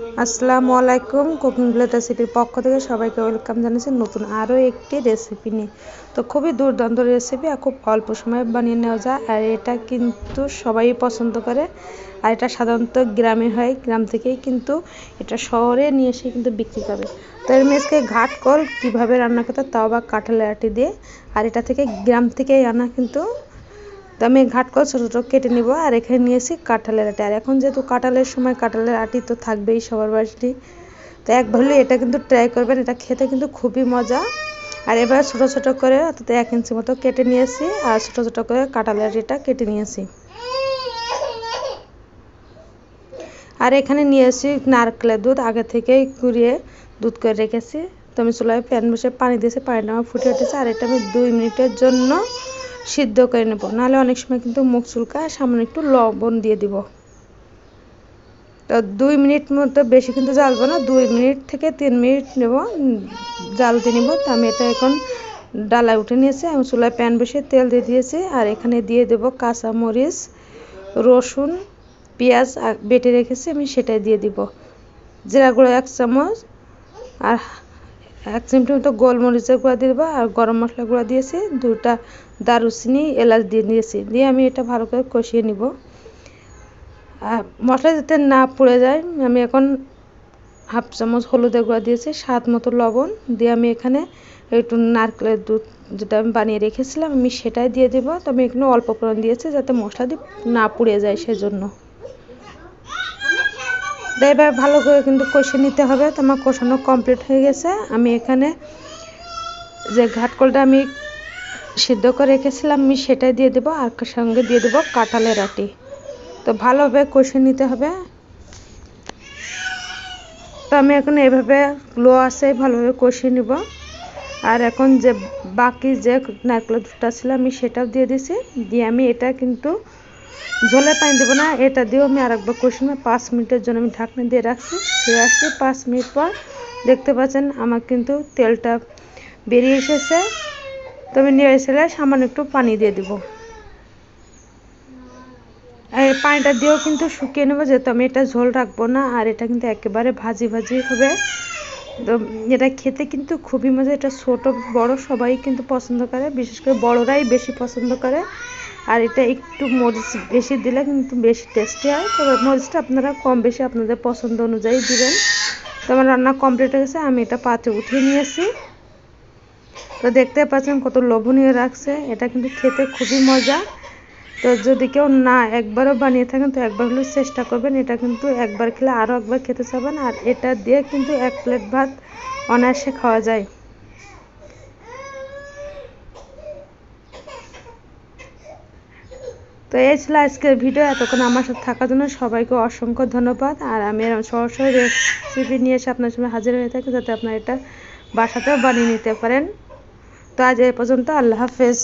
আসসালামু আলাইকুম, cooking plate রেসিপির পক্ষ থেকে সবাইকে ওয়েলকাম জানাচ্ছি নতুন আরও একটি রেসিপি নিয়ে। তো খুবই দুর্দান্ত রেসিপি আর খুব অল্প সময়ে বানিয়ে নেওয়া যায়। আর এটা কিন্তু সবাই পছন্দ করে। আর এটা সাধারণত গ্রামে হয়, গ্রাম থেকেই কিন্তু এটা শহরে নিয়ে এসে কিন্তু বিক্রি করে। তো এর মেজকে ঘাট কল কীভাবে রান্না করতে তাও বা কাঁঠালের আটি দিয়ে। আর এটা থেকে গ্রাম থেকেই আনা কিন্তু তো আমি ঘাট করে ছোটো ছোটো কেটে নিব আর এখানে নিয়েছি কাঁঠালের আটি। আর এখন যেহেতু কাঁঠালের সময় কাঁঠালের আটি তো থাকবেই সবার বাড়িতেই তো এক ভাবলে এটা কিন্তু ট্রাই করবেন, এটা খেতে কিন্তু খুবই মজা। আর এবার ছোটো ছোটো করে অর্থাৎ এক ইঞ্চি মতো কেটে নিয়েছি আর ছোটো ছোটো করে কাঁঠালের আটিটা কেটে নিয়েছি আর এখানে নিয়েছি নারকেলের দুধ, আগে থেকেই কুড়িয়ে দুধ করে রেখেছি। তো আমি চুলায় প্যান বসে পানি দিয়েছি পানিটা আমার ফুটে উঠেছে। আর এটা আমি দুই মিনিটের জন্য সিদ্ধ করে নেব। নাহলে অনেক সময় কিন্তু মুখ চুলকা সামান্য একটু লবণ দিয়ে দিব। তো দুই মিনিট মতো বেশি কিন্তু জ্বালবো না, দুই মিনিট থেকে তিন মিনিট নেব, জ্বালতে নিব। তো আমি এটা এখন ডালায় উঠে নিয়েছি, আমি চুলায় প্যান বসিয়ে তেল দিয়ে দিয়েছি, আর এখানে দিয়ে দেব কাঁচামরিচ, রসুন, পেঁয়াজ বেটে রেখেছি, আমি সেটাই দিয়ে দিব। জিরা গুঁড়ো এক চামচ, আর এক চিমটি মতো গোলমরিচের গুঁড়া দেবো আর গরম মশলা গুঁড়া দিয়েছি দুটা দারুচিনি, এলাচ দিয়ে দিয়েছি। দিয়ে আমি এটা ভালো করে কষিয়ে নিব। আর মশলা যাতে না পুড়ে যায়, আমি এখন হাফ চামচ হলুদের গুঁড়া দিয়েছি, স্বাদ মতো লবণ। দিয়ে আমি এখানে একটু নারকেলের দুধ যেটা আমি বানিয়ে রেখেছিলাম, আমি সেটাই দিয়ে দেবো। তবে এখানে অল্প পরিমাণ দিয়েছি যাতে মশলা দিয়ে না পুড়ে যায় সেজন্য। এবার ভালো করে কিন্তু কষে নিতে হবে। তো আমার কষানো কমপ্লিট হয়ে গেছে। আমি এখানে যে ঘাটকলটা আমি সিদ্ধ করে রেখেছিলাম, আমি সেটাই দিয়ে দেবো। আর সঙ্গে দিয়ে দেবো কাঁঠালের আটি। তো ভালোভাবে কষে নিতে হবে। তো আমি এখন এভাবে লো আছে, ভালোভাবে কষিয়ে নিব। আর এখন যে বাকি যে নারকেলের দুধটা ছিল, আমি সেটাও দিয়ে দিছি। দিয়ে আমি এটা কিন্তু ঝোলে পানি দেবো না, এটা দিয়েও আমি আর একবার কষি নেব। পাঁচ মিনিটের জন্য আমি ঢাকনা দিয়ে রাখছি ফিরে আসছি। পাঁচ মিনিট পর দেখতে পাচ্ছেন আমার কিন্তু তেলটা বেরিয়ে এসেছে। তবে নিয়ে এসে সামান্য একটু পানি দিয়ে দেবো। এই পানিটা দিয়েও কিন্তু শুকিয়ে নেব, যেহেতু আমি এটা ঝোল রাখব না, আর এটা কিন্তু একেবারে ভাজি ভাজি হবে। তো এটা খেতে কিন্তু খুবই মজা, এটা ছোট, বড় সবাই কিন্তু পছন্দ করে, বিশেষ করে বড়রাই বেশি পছন্দ করে। আর এটা একটু মরিচ বেশি দিলে কিন্তু বেশি টেস্টি হয়। তবে মরিচটা আপনারা কম বেশি আপনাদের পছন্দ অনুযায়ী দিবেন। তো আমার রান্না কমপ্লিট হয়ে গেছে, আমি এটা পাত্রে উঠিয়ে নিয়েছি। তো দেখতে পাচ্ছেন কত লোভনীয় রাখছে এটা কিন্তু খেতে খুবই মজা। তো যদি কেউ না একবারও বানিয়ে থাকেন, তো একবার হলেও চেষ্টা করবেন। এটা কিন্তু একবার খেলে আরও একবার খেতে চাবেন, আর এটা দিয়ে কিন্তু এক প্লেট ভাত অনায়াসে খাওয়া যায়। তো এই ছিল আজকের ভিডিও। এতক্ষণ আমার সাথে থাকার জন্য সবাইকে অসংখ্য ধন্যবাদ। আর আমি সরাসরি রেসিপি নিয়ে এসে আপনার সামনে হাজির হয়ে থাকি, যাতে আপনারা এটা বাসাতেও বানিয়ে নিতে পারেন। তো আজ এ পর্যন্ত, আল্লাহ হাফেজ।